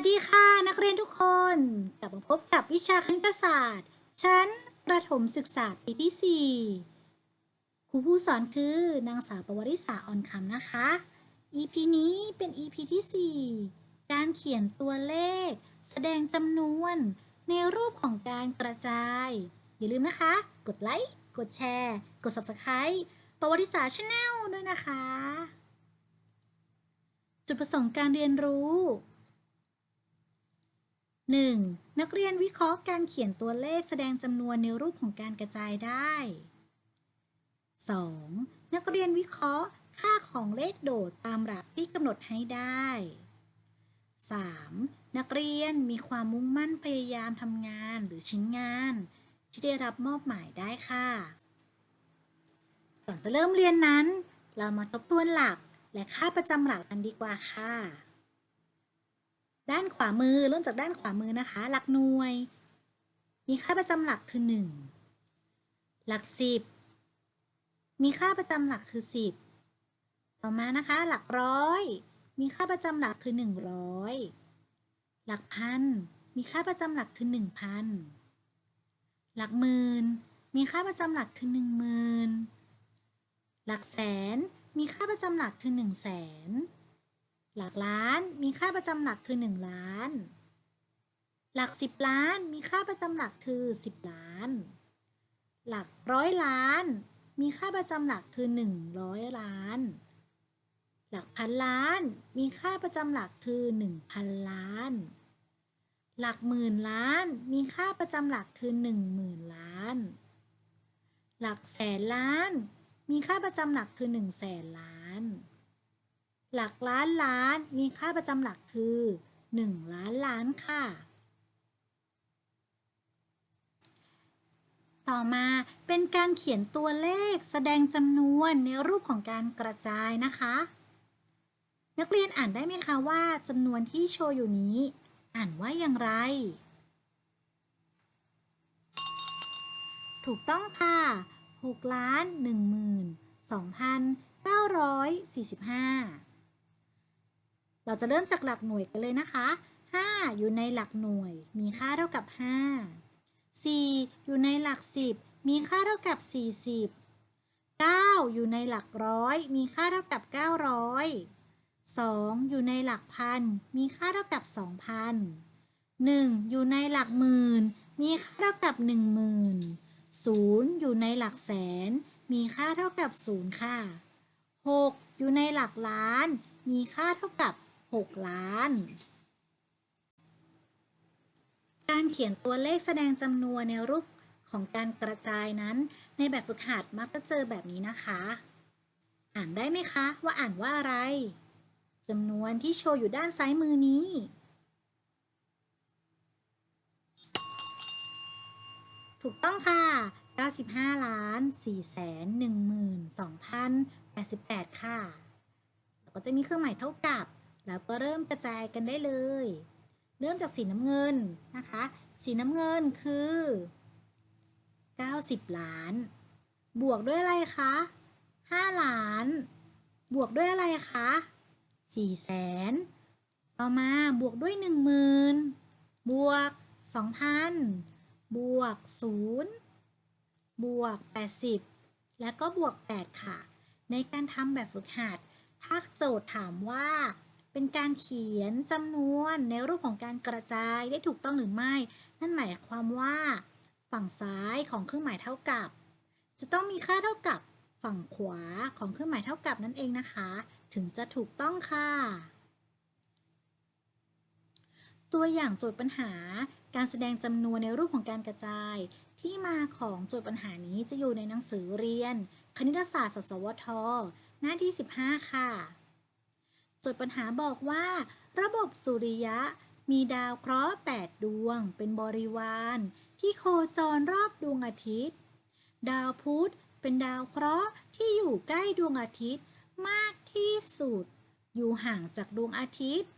วัสดีค่ะนักเรียนทุกคน กลับมาพบกับวิชาคณิตศาสตร์ ชั้นประถมศึกษาปีที่ 4 ครูผู้สอนคือนางสาวประวริษาอ่อนคำนะคะ EP นี้เป็น EP ที่ 4 การเขียนตัวเลข แสดงจำนวนในรูปของการกระจาย อย่าลืมนะคะ กดไลค์ กดแชร์ กด Subscribe ประวริษาชาแนลด้วยนะคะ จุดประสงค์การเรียนรู้ 1. นักเรียนวิเคราะห์การเขียนตัวเลขแสดงจำนวนในรูปของการกระจายได้ 2. นักเรียนวิเคราะห์ค่าของเลขโดดตามหลักที่กำหนดให้ได้ 3. นักเรียนมีความมุ่งมั่นพยายามทำงานหรือชิ้นงาน ที่ได้รับมอบหมายได้ค่ะ ก่อนจะเริ่มเรียนนั้น เรามาทบทวนหลักและค่าประจำหลักกันดีกว่าค่ะ ด้านขวามือเริ่มจากด้านขวามือนะคะ หลักหน่วย มีค่าประจำหลักคือ 1 หลัก 10 มีค่าประจำหลักคือ 10 ต่อมานะคะ หลักร้อย มีค่าประจำหลักคือ 100 หลักพัน มีค่าประจำหลักคือ 1,000 หลักหมื่น มีค่าประจำหลักคือ 10,000 หลักแสน มีค่าประจำหลักคือ 1 0 0 0 0แสน หลักล้านมีค่าประจำหลักคือ 1 ล้าน หลัก 10 ล้านมีค่าประจำหลักคือ 10 ล้าน หลักร้อยล้านมีค่าประจำหลักคือ 100 ล้าน หลักพันล้านมีค่าประจำหลักคือ 1,000 ล้าน หลักหมื่นล้านมีค่าประจำหลักคือ 10,000 ล้าน หลักแสนล้านมีค่าประจำหลักคือ 1 0 0 0 0แสนล้าน หลักล้านล้านมีค่าประจำหลักคือ 1 ล้านล้านค่ะ ต่อมาเป็นการเขียนตัวเลขแสดงจำนวนในรูปของการกระจายนะคะ นักเรียนอ่านได้ไหมคะว่าจำนวนที่โชว์อยู่นี้ อ่านว่าอย่างไร ถูกต้องค่ะ6ล้าน1 2 945 เราจะเริ่มจากหลักหน่วยกันเลยนะคะ 5 อยู่ในหลักหน่วย มีค่าเท่ากับ 5 4 อยู่ในหลัก 10 มีค่าเท่ากับ 40 9 อยู่ในหลักร้อย มีค่าเท่ากับ 900 2 อยู่ในหลักพัน มีค่าเท่ากับ 2,000 1 อยู่ในหลักหมื่น มีค่าเท่ากับ 10,000 0 อยู่ในหลักแสน มีค่าเท่ากับ 0 ค่ะ 6 อยู่ในหลักล้าน มีค่าเท่ากับ 6 ล้าน การเขียนตัวเลขแสดงจำนวนในรูปของการกระจายนั้น ในแบบฝึกหัดมักจะเจอแบบนี้นะคะ อ่านได้ไหมคะ ว่าอ่านว่าอะไรจำนวนที่โชว์อยู่ด้านซ้ายมือนี้ ถูกต้องค่ะ 95ล้าน4แสน12,088 ค่ะ แล้วก็จะมีเครื่องหมายเท่ากับ แล้วก็เริ่มกระจายกันได้เลย เริ่มจากสีน้ำเงินนะคะ สีน้ำเงินคือ 90 ล้าน บวกด้วยอะไรคะ 5 ล้าน บวกด้วยอะไรคะ4แสนต่อมาบวกด้วย 10,000 บวก 2,000 บวก 0 บวก 80 แล้วก็บวก 8 ค่ะ ในการทำแบบฝึกหัด ถ้าโจทย์ถามว่า เป็นการเขียนจำนวนในรูปของการกระจายได้ถูกต้องหรือไม่ นั่นหมายความว่า ฝั่งซ้ายของเครื่องหมายเท่ากับ จะต้องมีค่าเท่ากับฝั่งขวาของเครื่องหมายเท่ากับนั่นเองนะคะ ถึงจะถูกต้องค่ะ ตัวอย่างโจทย์ปัญหาการแสดงจำนวนในรูปของการกระจาย ที่มาของโจทย์ปัญหานี้จะอยู่ในหนังสือเรียน คณิตศาสตร์สสวท หน้าที่ 15 ค่ะ จทย์ปัญหาบอกว่า ระบบสุริยะมีดาวเคราะห์8ดวงเป็นบริวาร ที่โคจรรอบดวงอาทิตย์ ดาวพุธเป็นดาวเคราะห์ที่อยู่ใกล้ดวงอาทิตย์มากที่สุด อยู่ห่างจากดวงอาทิตย์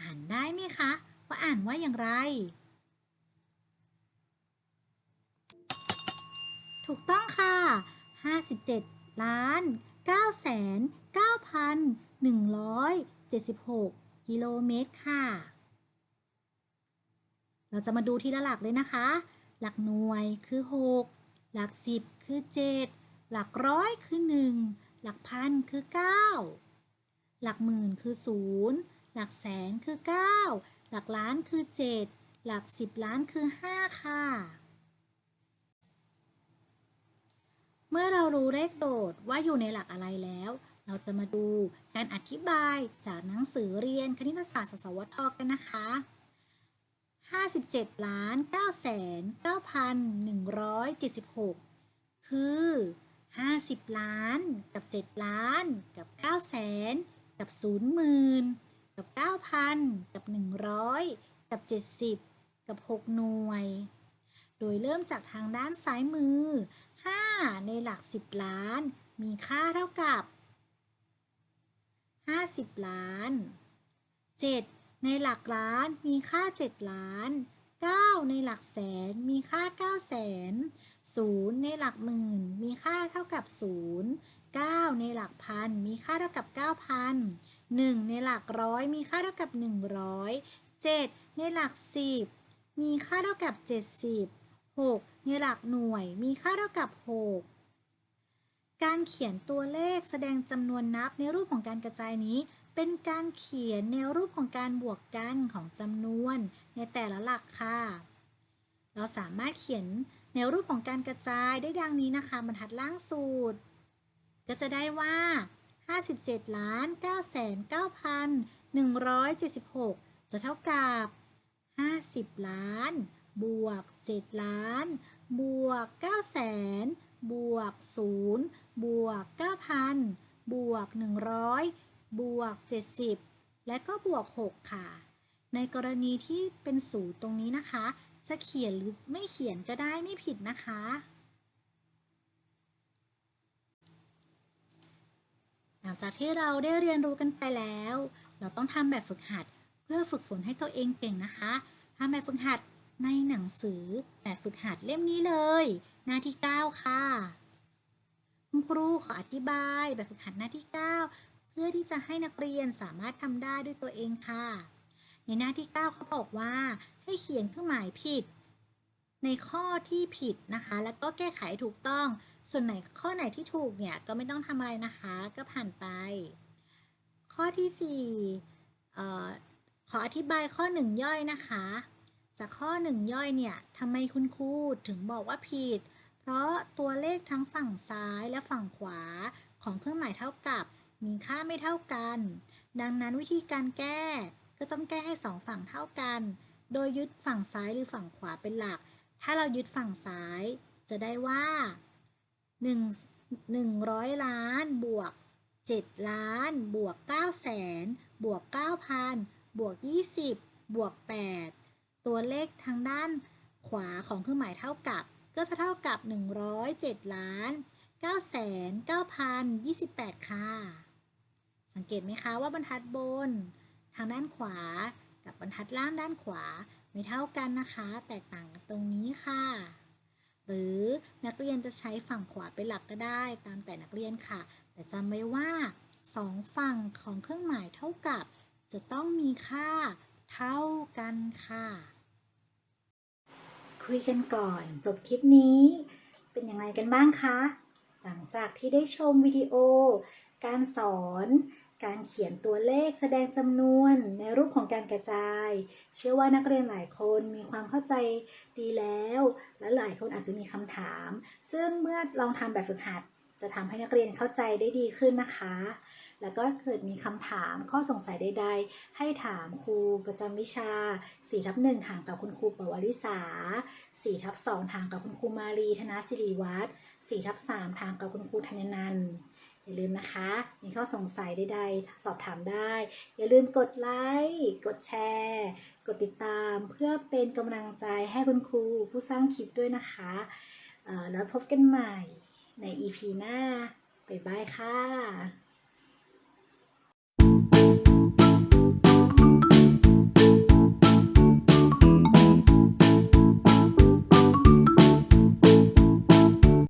อ่านได้ไหมคะ ว่าอ่านว่าอย่างไร ถูกต้องค่ะ 57 ล้าน9 9 9 0 176 กิโลเมตรค่ะ เราจะมาดูทีละหลักเลยนะคะ หลักหน่วยคือ 6 หลัก 10 คือ 7 หลักร้อยคือ 1 หลักพันคือ 9 หลักหมื่นคือ 0 หลักแสนคือ 9 หลักล้านคือ 7 หลัก 10 ล้านคือ 5 ค่ะเมื่อเรารู้เลขโดดว่าอยู่ในหลักอะไรแล้ว เราจะมาดูการอธิบายจากหนังสือเรียนคณิตศาสตร์สสวทกันนะคะ 57ล้าน9แสน9,176 คือ 50 ล้านกับ 7 ล้านกับ 9 แสน กับ0หมื่นกับ 9,000 กับ 100 กับ 70 กับ 6 หน่วย โดยเริ่มจากทางด้านซ้ายมือ 5 ในหลัก 10 ล้าน มีค่าเท่ากับ 50 ล้าน 7 ในหลักล้านมีค่า 7 ล้าน 9 ในหลักแสนมีค่า 9 แสน 0 ในหลักหมื่นมีค่าเท่ากับ 0 9 ในหลักพันมีค่าเท่ากับ 9,000 1 ในหลักร้อยมีค่าเท่ากับ 100 7 ในหลัก 10 มีค่าเท่ากับ 70 6 ในหลักหน่วยมีค่าเท่ากับ 6 การเขียนตัวเลขแสดงจำนวนนับในรูปของการกระจายนี้ เป็นการเขียนในรูปของการบวกกันของจำนวนในแต่ละหลักค่ะ เราสามารถเขียนในรูปของการกระจายได้ดังนี้นะคะบรรทัดล่างสุดก็จะได้ว่า 57ล้าน9แสน9,176 จะเท่ากับ 50 ล้าน บวก 7 ล้าน บวก9แสน บวก 0 บวก 9,000 บวก 100 บวก 70 และก็บวก 6 ค่ะ ในกรณีที่เป็นศูนย์ตรงนี้นะคะ จะเขียนหรือไม่เขียนก็ได้ไม่ผิดนะคะ หลังจากที่เราได้เรียนรู้กันไปแล้ว เราต้องทำแบบฝึกหัด เพื่อฝึกฝนให้ตัวเองเก่งนะคะทำแบบฝึกหัด ในหนังสือแบบฝึกหัดเล่มนี้เลย หน้าที่ 9 ค่ะ คุณครูขออธิบายแบบฝึกหัดหน้าที่ 9 เพื่อที่จะให้นักเรียนสามารถทำได้ด้วยตัวเองค่ะ ในหน้าที่ 9เขาบอกว่าให้เขียนเครื่องหมายผิด ในข้อที่ผิดนะคะ แล้วก็แก้ไขถูกต้อง ส่วนไหนข้อไหนที่ถูกเนี่ยก็ไม่ต้องทำอะไรนะคะ ก็ผ่านไป ข้อที่4อ่อขออธิบายข้อ 1 ย่อยนะคะ จากข้อ1ย่อยเนี่ยทำไมคุณครูถึงบอกว่าผิด เพราะตัวเลขทั้งฝั่งซ้ายและฝั่งขวาของเครื่องหมายเท่ากับ มีค่าไม่เท่ากัน ดังนั้นวิธีการแก้ก็ต้องแก้ให้สองฝั่งเท่ากัน โดยยึดฝั่งซ้ายหรือฝั่งขวาเป็นหลัก ถ้าเรายึดฝั่งซ้าย จะได้ว่า 1 100 ล้านบวก 7 ล้าน บวก9แสนบวก 9,000 บวก 20 บวก 8 ตัวเลขทางด้านขวาของเครื่องหมายเท่ากับ ก็จะเท่ากับ 107 ล้าน9แสน9,028 ค่ะ สังเกตไหมคะว่าบรรทัดบน ทางด้านขวากับบรรทัดล่างด้านขวาไม่เท่ากันนะคะ แตกต่างกันตรงนี้ค่ะ หรือนักเรียนจะใช้ฝั่งขวาเป็นหลักก็ได้ ตามแต่นักเรียนค่ะ แต่จำไว้ว่าสองฝั่งของเครื่องหมายเท่ากับ จะต้องมีค่าเท่ากันค่ะ คุยกันก่อน จบคลิปนี้ เป็นยังไงกันบ้างคะ หลังจากที่ได้ชมวิดีโอ การสอน การเขียนตัวเลขแสดงจำนวนในรูปของการกระจาย เชื่อว่านักเรียนหลายคนมีความเข้าใจดีแล้ว และหลายคนอาจจะมีคำถาม ซึ่งเมื่อลองทำแบบฝึกหัด จะทำให้นักเรียนเข้าใจได้ดีขึ้นนะคะ แล้วก็เกิดมีคำถามข้อสงสัยใด ๆ ให้ถามครูประจำวิชา4ทับ1ถามกับคุณครูปวริษา4ทับ2ถามกับคุณครูมารีธนศิริวัฒน์4ทับ3ถามกับคุณครูธนนันท์อย่าลืมนะคะ มีข้อสงสัยใดๆ สอบถามได้ อย่าลืมกดไลค์ กดแชร์ กดติดตาม เพื่อเป็นกำลังใจให้คุณครูผู้สร้างคลิปด้วยนะคะ แล้วพบกันใหม่ใน EP หน้า บ๊ายบายค่ะ